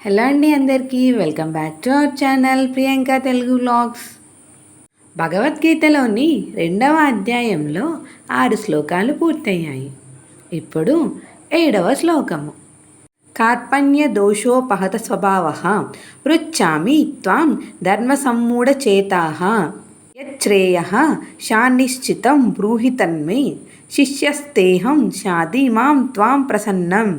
Hello అండి అందరికీ welcome back to our channel Priyanka Telugu vlogs భగవద్గీతలోని రెండవ అధ్యాయంలో ఆరు శ్లోకాలు పూర్తయ్యాయి. ఇప్పుడు ఏడవ శ్లోకము. కార్పణ్య దోషోపహత స్వభావ పృచ్ఛామి త్వాం ధర్మసమ్మూఢచేతా యచ్ఛ్రేయ శానిశ్చితం బ్రూహి తన్మే శిష్యస్తేహం శాది మాం త్వాం ప్రసన్నం.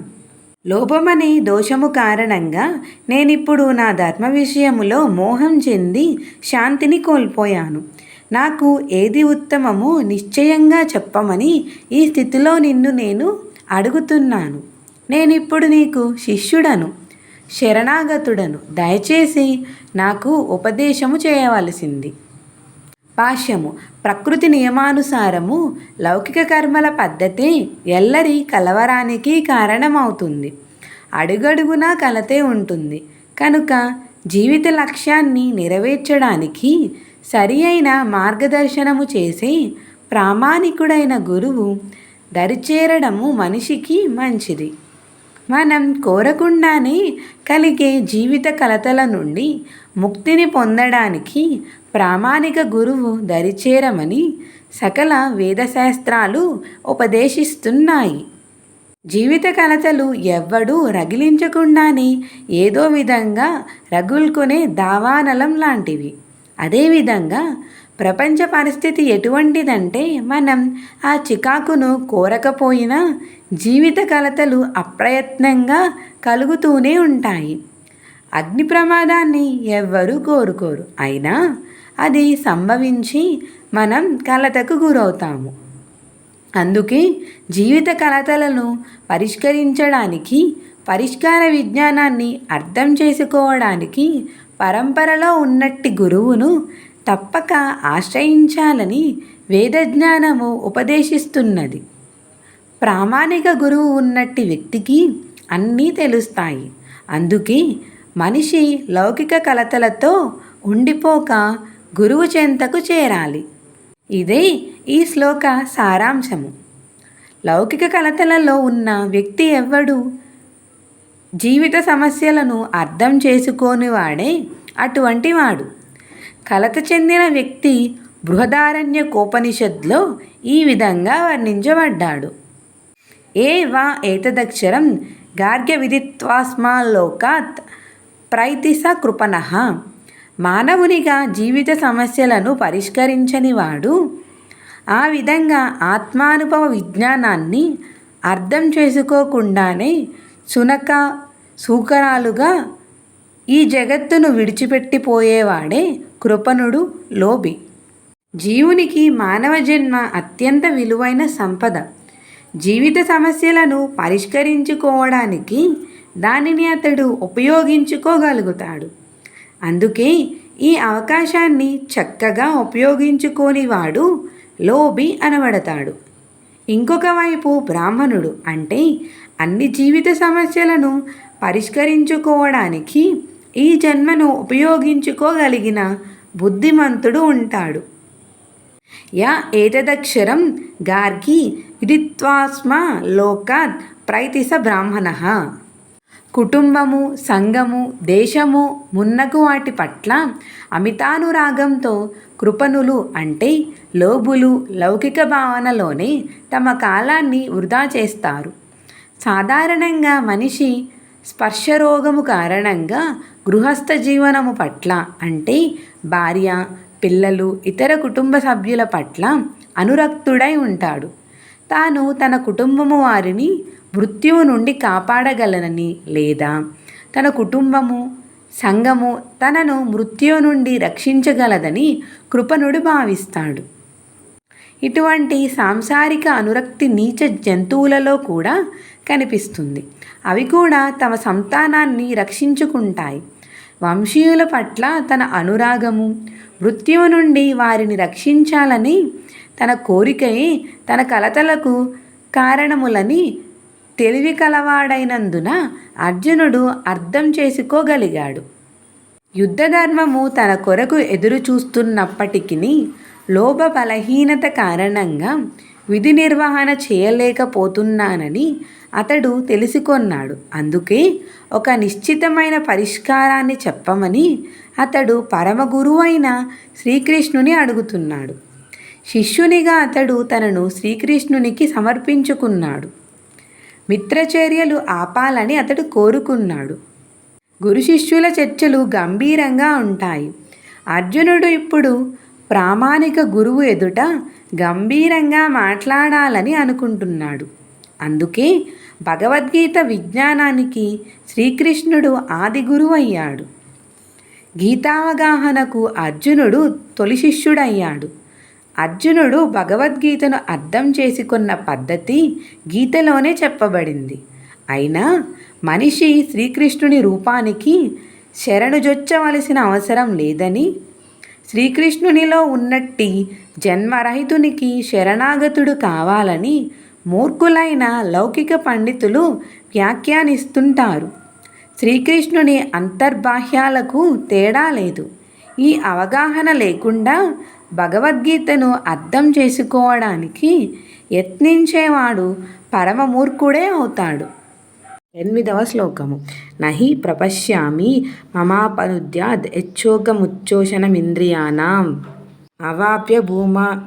లోపమనే దోషము కారణంగా నేనిప్పుడు నా ధర్మ విషయములో మోహం చెంది శాంతిని కోల్పోయాను. నాకు ఏది ఉత్తమమో నిశ్చయంగా చెప్పమని ఈ స్థితిలో నిన్ను నేను అడుగుతున్నాను. నేనిప్పుడు నీకు శిష్యుడను శరణాగతుడను. దయచేసి నాకు ఉపదేశము చేయవలసింది. భాష్యము ప్రకృతి నియమానుసారము లౌకిక కర్మల పద్ధతి ఎల్లరి కలవరానికి కారణమవుతుంది. అడుగడుగునా కలతే ఉంటుంది. కనుక జీవిత లక్ష్యాన్ని నెరవేర్చడానికి సరి అయిన మార్గదర్శనము చేసే ప్రామాణికుడైన గురువు దరిచేరడము మనిషికి మంచిది. మనం కోరకుండానే కలిగే జీవిత కలతల నుండి ముక్తిని పొందడానికి ప్రామాణిక గురువు దరిచేరమని సకల వేదశాస్త్రాలు ఉపదేశిస్తున్నాయి. జీవిత కలతలు ఎవ్వడూ రగిలించకుండానే ఏదో విధంగా రగుల్కొనే దావానలం లాంటివి. అదేవిధంగా ప్రపంచ పరిస్థితి ఎటువంటిదంటే మనం ఆ చికాకును కోరకపోయినా జీవిత కలతలు అప్రయత్నంగా కలుగుతూనే ఉంటాయి. అగ్ని ప్రమాదాన్ని ఎవ్వరూ కోరుకోరు. అయినా అది సంభవించి మనం కలతకు గురవుతాము. అందుకే జీవిత కలతలను పరిష్కరించడానికి పరిష్కార విజ్ఞానాన్ని అర్థం చేసుకోవడానికి పరంపరలో ఉన్నట్టి గురువును తప్పక ఆశ్రయించాలని వేదజ్ఞానము ఉపదేశిస్తున్నది. ప్రామాణిక గురువు ఉన్నట్టి వ్యక్తికి అన్నీ తెలుస్తాయి. అందుకే మనిషి లౌకిక కలతలతో ఉండిపోక గురువు చెంతకు చేరాలి. ఇదే ఈ శ్లోక సారాంశము. లౌకిక కలతలలో ఉన్న వ్యక్తి ఎవ్వడు? జీవిత సమస్యలను అర్థం చేసుకోని వాడే అటువంటి వాడు. కలత చెందిన వ్యక్తి బృహదారణ్య కోపనిషత్లో ఈ విధంగా వర్ణించబడ్డాడు. ఏ వా ఏతదక్షరం గార్గ్య విదిత్వాస్మాలోకాత్ ప్రైతిస కృపణ మానవునిగా జీవిత సమస్యలను పరిష్కరించని వాడు ఆ విధంగా ఆత్మానుభవ విజ్ఞానాన్ని అర్థం చేసుకోకుండానే సునక సూకరాలుగా ఈ జగత్తును విడిచిపెట్టిపోయేవాడే కృపణుడు లోబి జీవునికి మానవ జన్మ అత్యంత విలువైన సంపద. జీవిత సమస్యలను పరిష్కరించుకోవడానికి దానిని అతడు ఉపయోగించుకోగలుగుతాడు. అందుకే ఈ అవకాశాన్ని చక్కగా ఉపయోగించుకోని వాడు లోబి అనబడతాడు. ఇంకొక వైపు బ్రాహ్మణుడు అంటే అన్ని జీవిత సమస్యలను పరిష్కరించుకోవడానికి ఈ జన్మను ఉపయోగించుకోగలిగిన బుద్ధిమంతుడు ఉంటాడు. యా ఏతదక్షరం గార్గి విదిత్వాస్మ లోకాత్ ప్రైతిస బ్రాహ్మణ. కుటుంబము సంఘము దేశము మున్నగు వాటి పట్ల అమితానురాగంతో కృపణులు అంటే లోబులు లౌకిక భావనలోనే తమ కాలాన్ని వృధా చేస్తారు. సాధారణంగా మనిషి స్పర్శరోగము కారణంగా గృహస్థ జీవనము పట్ల అంటే భార్య పిల్లలు ఇతర కుటుంబ సభ్యుల పట్ల అనురక్తుడై ఉంటాడు. తాను తన కుటుంబము వారిని మృత్యువు నుండి కాపాడగలనని లేదా తన కుటుంబము సంఘము తనను మృత్యువు నుండి రక్షించగలదని కృపణుడు భావిస్తాడు. ఇటువంటి సాంసారిక అనురక్తి నీచ జంతువులలో కూడా కనిపిస్తుంది. అవి కూడా తమ సంతానాన్ని రక్షించుకుంటాయి. వంశీయుల పట్ల తన అనురాగము మృత్యువు నుండి వారిని రక్షించాలని తన కోరికయే తన కలతలకు కారణములని తెలివి కలవాడైనందున అర్జునుడు అర్థం చేసుకోగలిగాడు. యుద్ధధర్మము తన కొరకు ఎదురు చూస్తున్నప్పటికీ లోభ బలహీనత కారణంగా విధి నిర్వహణ చేయలేకపోతున్నానని అతడు తెలుసుకొన్నాడు. అందుకే ఒక నిశ్చితమైన పరిష్కారాన్ని చెప్పమని అతడు పరమగురువు అయిన శ్రీకృష్ణుని అడుగుతున్నాడు. శిష్యునిగా అతడు తనను శ్రీకృష్ణునికి సమర్పించుకున్నాడు. మిత్రచర్యలు ఆపాలని అతడు కోరుకున్నాడు. గురు శిష్యుల చర్చలు గంభీరంగా ఉంటాయి. అర్జునుడు ఇప్పుడు ప్రామాణిక గురువు ఎదుట గంభీరంగా మాట్లాడాలని అనుకుంటున్నాడు. అందుకే భగవద్గీత విజ్ఞానానికి శ్రీకృష్ణుడు ఆది గురువు అయ్యాడు. గీతావగాహనకు అర్జునుడు తొలి శిష్యుడయ్యాడు. అర్జునుడు భగవద్గీతను అర్థం చేసుకున్న పద్ధతి గీతలోనే చెప్పబడింది. అయినా మనిషి శ్రీకృష్ణుని రూపానికి శరణుజొచ్చవలసిన అవసరం లేదని శ్రీకృష్ణునిలో ఉన్నట్టి జన్మరహితునికి శరణాగతుడు కావాలని మూర్ఖులైన లౌకిక పండితులు వ్యాఖ్యానిస్తుంటారు. శ్రీకృష్ణుని అంతర్బాహ్యాలకు తేడా లేదు. ఈ అవగాహన లేకుండా భగవద్గీతను అర్థం చేసుకోవడానికి యత్నించేవాడు పరమమూర్ఖుడే అవుతాడు. ఎనిమిదవ శ్లోకము. నహి ప్రపశ్యామి మమాపనుద్యాద్ యచ్చోకముచ్చోషణమింద్రియానాం అవాప్య భూమా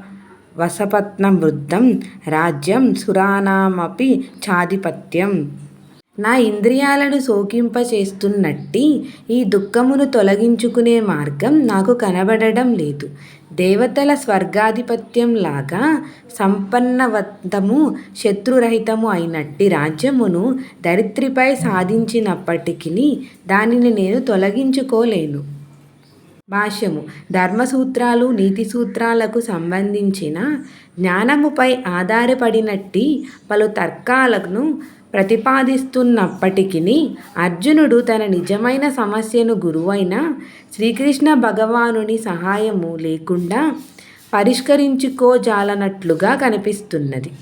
వసపత్నం వృద్ధం రాజ్యం సురానామపి చాధిపత్యం నా ఇంద్రియాలను శోకింపచేస్తున్నట్టి ఈ దుఃఖమును తొలగించుకునే మార్గం నాకు కనబడడం లేదు. దేవతల స్వర్గాధిపత్యం లాగా సంపన్నవంతము శత్రురహితము అయినట్టి రాజ్యమును దరిత్రిపై సాధించినప్పటికీ దానిని నేను తొలగించుకోలేను. భాష్యము ధర్మసూత్రాలు నీతి సూత్రాలకు సంబంధించిన జ్ఞానముపై ఆధారపడినట్టి పలు తర్కాలను ప్రతిపాదిస్తున్నప్పటికీ అర్జునుడు తన నిజమైన సమస్యను గురువైన శ్రీకృష్ణ భగవానుని సహాయము లేకుండా పరిష్కరించుకోజాలనట్లుగా కనిపిస్తున్నది.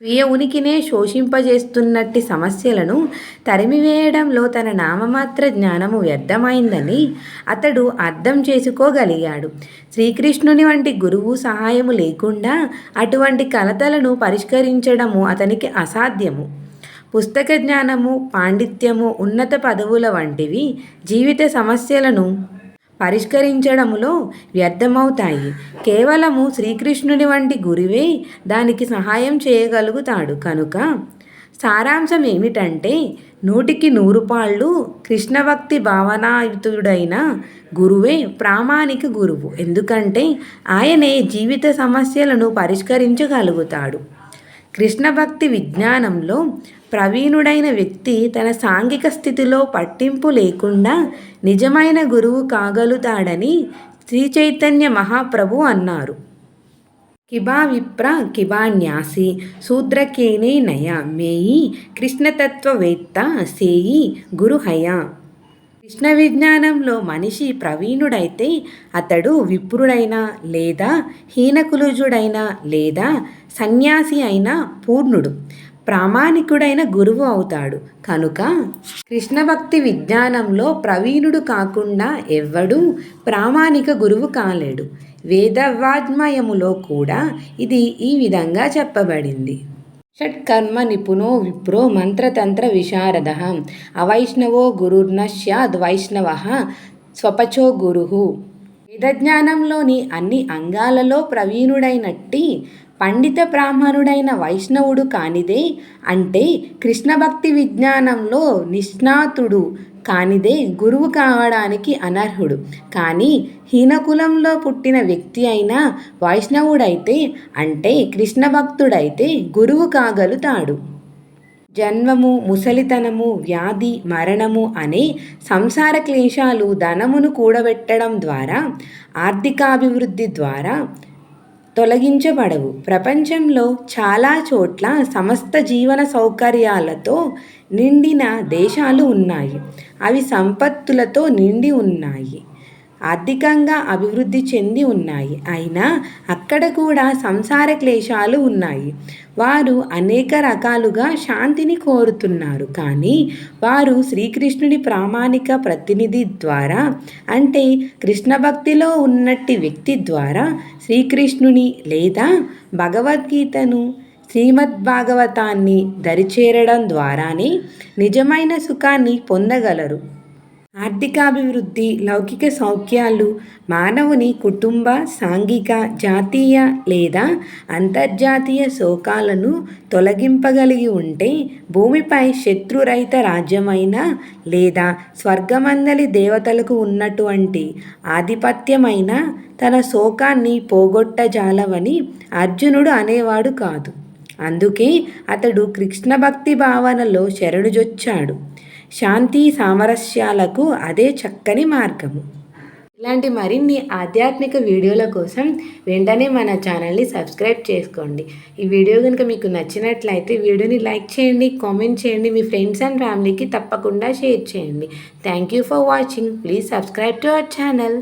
స్వీయ ఉనికినే శోషింపజేస్తున్నట్టి సమస్యలను తరిమివేయడంలో తన నామమాత్ర జ్ఞానము వ్యర్థమైందని అతడు అర్థం చేసుకోగలిగాడు. శ్రీకృష్ణుని వంటి గురువు సహాయము లేకుండా అటువంటి కలతలను పరిష్కరించడము అతనికి అసాధ్యము. పుస్తక జ్ఞానము పాండిత్యము ఉన్నత పదవుల వంటివి జీవిత సమస్యలను పరిష్కరించడములో వ్యర్థమవుతాయి. కేవలము శ్రీకృష్ణుని వంటి గురువే దానికి సహాయం చేయగలుగుతాడు. కనుక సారాంశం ఏమిటంటే నూటికి నూరు పాళ్ళు కృష్ణభక్తి భావనాయుతుడైన గురువే ప్రామాణిక గురువు. ఎందుకంటే ఆయనే జీవిత సమస్యలను పరిష్కరించగలుగుతాడు. కృష్ణ భక్తి విజ్ఞానంలో ప్రవీణుడైన వ్యక్తి తన సాంఘిక స్థితిలో పట్టింపు లేకుండా నిజమైన గురువు కాగలుగుతాడని శ్రీ చైతన్య మహాప్రభు అన్నారు. కిబా విప్ర కిబాన్యాసి శూద్రకేనే నయ మేయి కృష్ణతత్వవేత్త సేయి గురుహయ. కృష్ణ విజ్ఞానంలో మనిషి ప్రవీణుడైతే అతడు విప్రుడైనా లేదా హీనకులుజుడైనా లేదా సన్యాసి అయిన పూర్ణుడు. ప్రామాణికుడైన గురువు అవుతాడు. కనుక కృష్ణ భక్తి విజ్ఞానంలో ప్రవీణుడు కాకుండా ఎవ్వడూ ప్రామాణిక గురువు కాలేడు. వేదవాజ్మయములో కూడా ఇది ఈ విధంగా చెప్పబడింది. షట్కర్మ నిపుణో విప్రో మంత్రతంత్ర విశారద. అవైష్ణవో గురుర్న స్యాద్ వైష్ణవ. స్వపచో గురు. వేదజ్ఞానంలోని అన్ని అంగాలలో ప్రవీణుడైనట్టి పండిత బ్రాహ్మణుడైన వైష్ణవుడు కానిదే అంటే కృష్ణ భక్తి విజ్ఞానంలో నిష్ణాతుడు కానిదే గురువు కావడానికి అనర్హుడు. కానీ హీనకులంలో పుట్టిన వ్యక్తి అయినా వైష్ణవుడైతే అంటే కృష్ణ భక్తుడైతే గురువు కాగలుతాడు. జన్మము ముసలితనము వ్యాధి మరణము అనే సంసార క్లేశాలు ధనమును కూడబెట్టడం ద్వారా ఆర్థికాభివృద్ధి ద్వారా తొలగించబడవు. ప్రపంచంలో చాలా చోట్ల సమస్త జీవన సౌకర్యాలతో నిండిన దేశాలు ఉన్నాయి. అవి సంపత్తులతో నిండి ఉన్నాయి. ఆర్థికంగా అభివృద్ధి చెంది ఉన్నాయి. అయినా అక్కడ కూడా సంసార క్లేశాలు ఉన్నాయి. వారు అనేక రకాలుగా శాంతిని కోరుతున్నారు. కానీ వారు శ్రీకృష్ణుడి ప్రామాణిక ప్రతినిధి ద్వారా అంటే కృష్ణ భక్తిలో ఉన్నట్టి వ్యక్తి ద్వారా శ్రీకృష్ణుని లేదా భగవద్గీతను శ్రీమద్ భాగవతాన్ని దరిచేరడం ద్వారానే నిజమైన సుఖాన్ని పొందగలరు. ఆర్థికాభివృద్ధి లౌకిక సౌఖ్యాలు మానవుని కుటుంబ సాంఘిక జాతీయ లేదా అంతర్జాతీయ శోకాలను తొలగింపగలిగి ఉంటే భూమిపై శత్రురహిత రాజ్యమైన లేదా స్వర్గమందలి దేవతలకు ఉన్నటువంటి ఆధిపత్యమైన తన శోకాన్ని పోగొట్టజాలవని అర్జునుడు అనేవాడు కాదు. అందుకే అతడు కృష్ణ భక్తి భావనలో శరణుజొచ్చాడు. శాంతి సామరస్యాలకు అదే చక్కని మార్గము. ఇలాంటి మరిన్ని ఆధ్యాత్మిక వీడియోల కోసం వెంటనే మన ఛానల్ని సబ్స్క్రైబ్ చేసుకోండి. ఈ వీడియో కనుక మీకు నచ్చినట్లయితే వీడియోని లైక్ చేయండి కామెంట్ చేయండి మీ ఫ్రెండ్స్ అండ్ ఫ్యామిలీకి తప్పకుండా షేర్ చేయండి. Thank you for watching. Please subscribe to our channel.